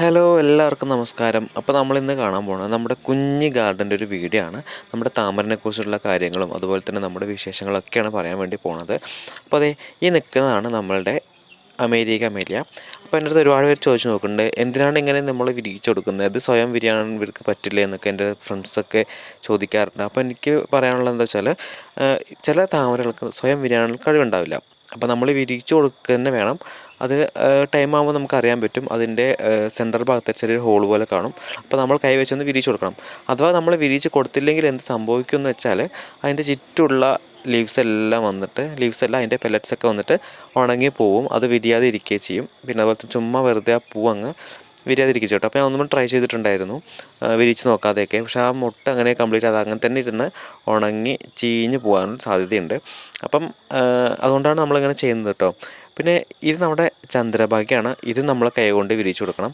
Hello എല്ലാവർക്കും നമസ്കാരം. അപ്പോൾ നമ്മൾ ഇന്ന് കാണാൻ പോകുന്നത് നമ്മുടെ കുഞ്ഞി ഗാർഡന്റെ ഒരു വീഡിയോ ആണ്. നമ്മുടെ താമരനെക്കുറിച്ചുള്ള കാര്യങ്ങളും അതുപോലെ തന്നെ നമ്മുടെ വിശേഷങ്ങളൊക്കെയാണ് പറയാൻ വേണ്ടി പോണത്. അപ്പോൾ അതെ ഈ നിൽക്കുന്നതാണ് നമ്മളുടെ അമേരിക്ക അമേരിയ അപ്പോൾ എന്റെ അടുത്ത് ഒരുപാട് പേര് ചോദിച്ചു നോക്കുന്നുണ്ട് എന്തിനാണ് ഇങ്ങനെ നമ്മൾ വിരിയിച്ചു കൊടുക്കുന്നത്? അത് സ്വയം വിരിയാൻ ഇവർക്ക് പറ്റില്ല എന്നൊക്കെ എന്റെ ഫ്രണ്ട്സൊക്കെ ചോദിക്കാറുണ്ട്. അപ്പോൾ എനിക്ക് പറയാനുള്ളത് എന്താ വെച്ചാൽ ചില താമരകൾക്ക് സ്വയം വിരിയാനുള്ള കഴിവുണ്ടാവില്ല. അപ്പോൾ നമ്മൾ വിരിയിച്ചു കൊടുക്കുക തന്നെ വേണം. അത് ടൈം ആകുമ്പോൾ നമുക്ക് അറിയാൻ പറ്റും. അതിന്റെ സെന്റർ ഭാഗത്ത് ചെറിയൊരു ഹോൾ പോലെ കാണും. അപ്പോൾ നമ്മൾ കൈവച്ചൊന്ന് വിരിച്ച് കൊടുക്കണം. അഥവാ നമ്മൾ വിരിച്ച് കൊടുത്തില്ലെങ്കിൽ എന്ത് സംഭവിക്കുമെന്ന് വെച്ചാൽ അതിന്റെ ചുറ്റുള്ള ലീവ്സ് എല്ലാം വന്നിട്ട് ലീവ്സ് എല്ലാം അതിന്റെ പെല്ലറ്റ്സ് ഒക്കെ വന്നിട്ട് ഉണങ്ങി പോവും. അത് വിരിയാതെ ഇരിക്കുകയും ചെയ്യും. പിന്നെ അതുപോലെ ചുമ്മാ വെറുതെ ആ പൂ അങ്ങ് വിരിയാതിരിക്കും ചേട്ടോ അപ്പോൾ ഞാൻ ഒന്നും ട്രൈ ചെയ്തിട്ടുണ്ടായിരുന്നു. വിരിച്ച് നോക്കാതെയൊക്കെ. പക്ഷേ ആ മുട്ട അങ്ങനെ കംപ്ലീറ്റ് അത് അങ്ങനെ തന്നെ ഇരുന്ന് ഉണങ്ങി ചീഞ്ഞ് പോകാനുള്ള സാധ്യതയുണ്ട്. അപ്പം അതുകൊണ്ടാണ് നമ്മളിങ്ങനെ ചെയ്യുന്നത് കേട്ടോ. പിന്നെ ഇത് നമ്മുടെ ചന്ദ്രഭാഗ്യമാണ് ഇത് നമ്മൾ കൈകൊണ്ട് വിരിച്ചു കൊടുക്കണം.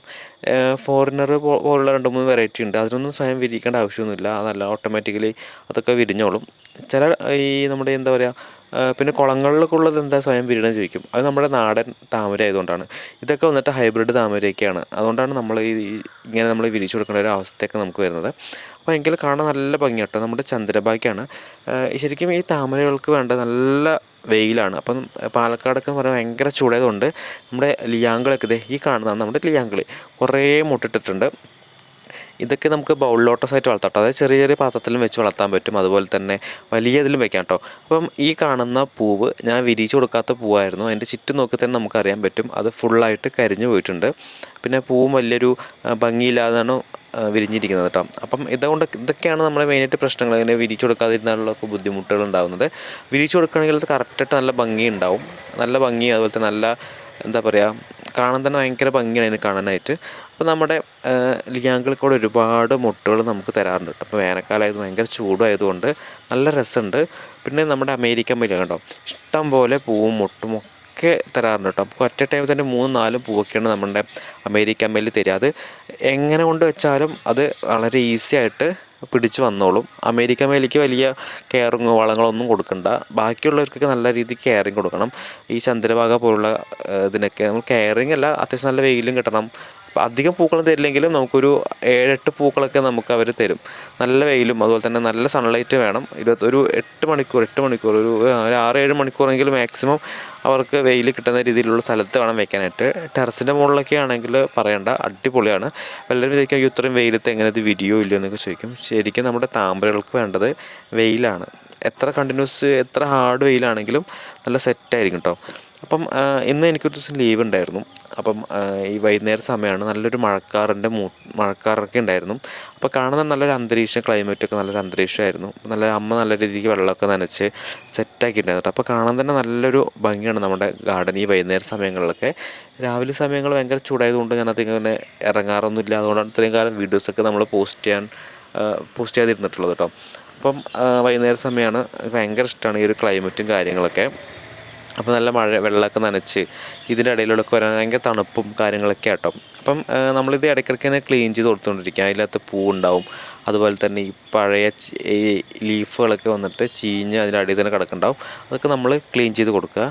ഫോറിനർ പോലുള്ള രണ്ട് മൂന്ന് വെറൈറ്റി ഉണ്ട്. അതിനൊന്നും സ്വയം വിരിക്കേണ്ട ആവശ്യമൊന്നുമില്ല. അതല്ല ഓട്ടോമാറ്റിക്കലി അതൊക്കെ വിരിഞ്ഞോളും. ചില ഈ നമ്മുടെ എന്താ പറയുക പിന്നെ കുളങ്ങളിലൊക്കെ ഉള്ളത് എന്താ സ്വയം വിരിയണം ചോദിക്കും. അത് നമ്മുടെ നാടൻ താമര ആയതുകൊണ്ടാണ്. ഇതൊക്കെ വന്നിട്ട് ഹൈബ്രിഡ് താമരയൊക്കെയാണ്. അതുകൊണ്ടാണ് നമ്മൾ ഈ ഇങ്ങനെ നമ്മൾ വിരിച്ചു കൊടുക്കേണ്ട ഒരു അവസ്ഥയൊക്കെ നമുക്ക് വരുന്നത്. അപ്പോൾ എങ്കിലും കാണാൻ നല്ല ഭംഗിയാട്ടോ. നമ്മുടെ ചന്ദ്രഭാഗ്യമാണ് ശരിക്കും ഈ താമരകൾക്ക് വേണ്ട നല്ല വെയിലാണ്. അപ്പം പാലക്കാടൊക്കെ എന്ന് പറയുമ്പോൾ ഭയങ്കര ചൂടായതുകൊണ്ട് നമ്മുടെ ലിയാങ്കളൊക്കെ ഇതേ ഈ കാണുന്നതാണ് നമ്മുടെ ലിയാങ്കൾ കുറേ മുട്ടിട്ടിട്ടുണ്ട്. ഇതൊക്കെ നമുക്ക് ബൗൾ ലോട്ടസായിട്ട് വളർത്താം അതായത് ചെറിയ ചെറിയ പാത്രത്തിലും വെച്ച് വളർത്താൻ പറ്റും. അതുപോലെ തന്നെ വലിയ ഇതിലും വെക്കാം കേട്ടോ അപ്പം ഈ കാണുന്ന പൂവ് ഞാൻ വിരിച്ചു കൊടുക്കാത്ത പൂവായിരുന്നു. അതിന്റെ ചുറ്റും നോക്കി തന്നെ നമുക്കറിയാൻ പറ്റും. അത് ഫുള്ളായിട്ട് കരിഞ്ഞു പോയിട്ടുണ്ട്. പിന്നെ പൂവും വലിയൊരു ഭംഗിയില്ലാതാണ് വിരിഞ്ഞിരിക്കുന്നത് കേട്ടോ അപ്പം ഇതുകൊണ്ട് ഇതൊക്കെയാണ് നമ്മുടെ മെയിനായിട്ട് പ്രശ്നങ്ങൾ. ഇങ്ങനെ വിരിച്ചു കൊടുക്കാതിരുന്നാലുള്ള ബുദ്ധിമുട്ടുകൾ ഉണ്ടാകുന്നത് വിരിച്ചു കൊടുക്കുകയാണെങ്കിൽ അത് കറക്റ്റായിട്ട് നല്ല ഭംഗി ഉണ്ടാവും. നല്ല ഭംഗി അതുപോലെ തന്നെ നല്ല എന്താ പറയുക കാണാൻ തന്നെ ഭയങ്കര ഭംഗിയാണ് അതിന് കാണാനായിട്ട്. അപ്പോൾ നമ്മുടെ ലിയാങ്കളിൽ കൂടെ ഒരുപാട് മുട്ടുകൾ നമുക്ക് തരാറുണ്ട് കേട്ടോ. അപ്പോൾ വേനൽക്കാലമായത് ഭയങ്കര ചൂടായതുകൊണ്ട് നല്ല രസമുണ്ട്. പിന്നെ നമ്മുടെ അമേരിക്കൻ മല്ലി കേട്ടോ ഇഷ്ടം പോലെ പൂവും മുട്ടും ഒക്കെ തരാറുണ്ട് കേട്ടോ. അപ്പോൾ ഒറ്റ ടൈമിൽ തന്നെ മൂന്നും നാലും പൂവൊക്കെയാണ് നമ്മുടെ അമേരിക്കൻ മല്ലി തരിക. അത് എങ്ങനെ കൊണ്ട് വെച്ചാലും അത് വളരെ ഈസി ആയിട്ട് പിടിച്ചു വന്നോളും. അമേരിക്ക മേലേക്ക് വലിയ കെയറിങ് വളങ്ങളൊന്നും കൊടുക്കണ്ട. ബാക്കിയുള്ളവർക്കൊക്കെ നല്ല രീതിക്ക് കെയറിങ് കൊടുക്കണം. ഈ ചന്ദ്രഭാഗ പോലുള്ള ഇതിനൊക്കെ നമ്മൾ കെയറിങ് അല്ല അത്യാവശ്യം നല്ല വെയിലും കിട്ടണം. അധികം പൂക്കളും തരില്ലെങ്കിലും നമുക്കൊരു ഏഴെട്ട് പൂക്കളൊക്കെ നമുക്ക് അവർ തരും. നല്ല വെയിലും അതുപോലെ തന്നെ നല്ല സൺലൈറ്റ് വേണം. ഇരുപത്തൊരു എട്ട് മണിക്കൂർ എട്ട് മണിക്കൂർ ഒരു ഒരു ആറ് ഏഴ് മണിക്കൂറെങ്കിലും മാക്സിമം അവർക്ക് വെയിൽ കിട്ടുന്ന രീതിയിലുള്ള സ്ഥലത്ത് വേണം വെക്കാനായിട്ട്. ടെറസിന്റെ മുകളിലൊക്കെ ആണെങ്കിൽ പറയണ്ട അടിപൊളിയാണ്. എല്ലാവരും വിചാരിക്കും ഇത്രയും വെയിലത്ത് എങ്ങനെ ഇത് വിരിയോ ഇല്ലയോ എന്നൊക്കെ ചോദിക്കും. ശരിക്കും നമ്മുടെ താമരകൾക്ക് വേണ്ടത് വെയിലാണ്. എത്ര കണ്ടിന്യൂസ് എത്ര ഹാർഡ് വെയിലാണെങ്കിലും നല്ല സെറ്റായിരിക്കും കേട്ടോ അപ്പം ഇന്ന് എനിക്കൊരു ദിവസം ലീവ് ഉണ്ടായിരുന്നു. അപ്പം ഈ വൈകുന്നേര സമയമാണ് നല്ലൊരു മഴക്കാറിന്റെ മൂ മഴക്കാറൊക്കെ ഉണ്ടായിരുന്നു. അപ്പോൾ കാണുന്ന നല്ലൊരു അന്തരീക്ഷം ക്ലൈമറ്റൊക്കെ നല്ലൊരു അന്തരീക്ഷമായിരുന്നു. നല്ല അമ്മ നല്ല രീതിക്ക് വെള്ളമൊക്കെ നനച്ച് സെറ്റാക്കിയിട്ടുണ്ടായിരുന്നു അപ്പോൾ കാണാൻ തന്നെ നല്ലൊരു ഭംഗിയാണ് നമ്മുടെ ഗാർഡൻ ഈ വൈകുന്നേര സമയങ്ങളിലൊക്കെ. രാവിലെ സമയങ്ങൾ ഭയങ്കര ചൂടായതുകൊണ്ട് ഞാനത് ഇങ്ങനെ ഇറങ്ങാറൊന്നുമില്ല അതുകൊണ്ടാണ് ഇത്രയും കാലം വീഡിയോസൊക്കെ നമ്മൾ പോസ്റ്റ് ചെയ്യാൻ പോസ്റ്റ് ചെയ്യാതിരുന്നിട്ടുള്ളത് കേട്ടോ. അപ്പം വൈകുന്നേര സമയമാണ് ഭയങ്കര ഇഷ്ടമാണ് ഈ ഒരു ക്ലൈമറ്റും കാര്യങ്ങളൊക്കെ. അപ്പോൾ നല്ല മഴ വെള്ളമൊക്കെ നനച്ച് ഇതിന്റെ ഇടയിലൂടെ വരാൻ ഭയങ്കര തണുപ്പും കാര്യങ്ങളൊക്കെ ആട്ടോ. അപ്പം നമ്മളിത് ഇടയ്ക്കിടയ്ക്ക് തന്നെ ക്ലീൻ ചെയ്ത് കൊടുത്തുകൊണ്ടിരിക്കുക അതിനകത്ത് പൂവുണ്ടാവും. അതുപോലെ തന്നെ ഈ പഴയ ഈ ലീഫുകളൊക്കെ വന്നിട്ട് ചീഞ്ഞ് അതിന്റെ അടിയിൽ തന്നെ കിടക്കുന്നുണ്ടാവും. അതൊക്കെ നമ്മൾ ക്ലീൻ ചെയ്ത് കൊടുക്കുക.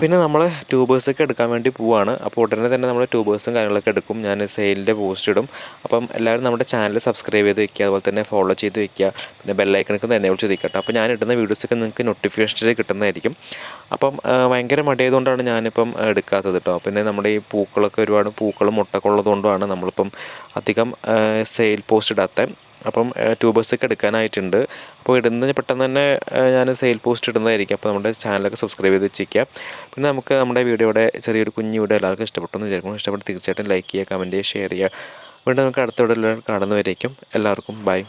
പിന്നെ നമ്മൾ ട്യൂബേഴ്സൊക്കെ എടുക്കാൻ വേണ്ടി പോവാണ്. അപ്പോൾ ഉടനെ തന്നെ നമ്മൾ ട്യൂബേഴ്സും കാര്യങ്ങളൊക്കെ എടുക്കും. ഞാൻ സെയിലിന്റെ പോസ്റ്റ് ഇടും. അപ്പം എല്ലാവരും നമ്മുടെ ചാനൽ സബ്സ്ക്രൈബ് ചെയ്ത് വെക്കുക. അതുപോലെ തന്നെ ഫോളോ ചെയ്ത് വെക്കുക. പിന്നെ ബെല്ലൈക്കണക്ക് തന്നെ വിളിച്ച് നിൽക്കട്ടെ അപ്പോൾ ഞാൻ ഇടുന്ന വീഡിയോസൊക്കെ നിങ്ങൾക്ക് നോട്ടിഫിക്കേഷൻ കിട്ടുന്നതായിരിക്കും. അപ്പം ഭയങ്കര മടിയായതുകൊണ്ടാണ് ഞാനിപ്പം എടുക്കാത്തത് കേട്ടോ പിന്നെ നമ്മുടെ ഈ പൂക്കളൊക്കെ ഒരുപാട് പൂക്കൾ മുട്ടൊക്കെ ഉള്ളതുകൊണ്ടാണ് നമ്മളിപ്പം അധികം സെയിൽ പോസ്റ്റ് ഇടാത്ത. അപ്പം ട്യൂബേഴ്സൊക്കെ എടുക്കാനായിട്ടുണ്ട്. അപ്പോൾ ഇടുന്ന പെട്ടെന്ന് തന്നെ ഞാൻ സെയിൽ പോസ്റ്റ് ഇടുന്നതായിരിക്കും. അപ്പോൾ നമ്മുടെ ചാനലൊക്കെ സബ്സ്ക്രൈബ് ചെയ്ത് വെച്ചിരിക്കുക പിന്നെ നമുക്ക് നമ്മുടെ വീഡിയോയുടെ ചെറിയൊരു കുഞ്ഞു വീഡിയോ എല്ലാവർക്കും ഇഷ്ടപ്പെട്ടെന്ന് വിചാരിക്കുന്നു. ഇഷ്ടപ്പെട്ട് തീർച്ചയായിട്ടും ലൈക്ക് ചെയ്യുക കമന്റ് ചെയ്യുക ഷെയർ ചെയ്യുക. വീണ്ടും നമുക്ക് അടുത്ത വീഡിയോ കാണുന്നവരേക്കും എല്ലാവർക്കും ബൈ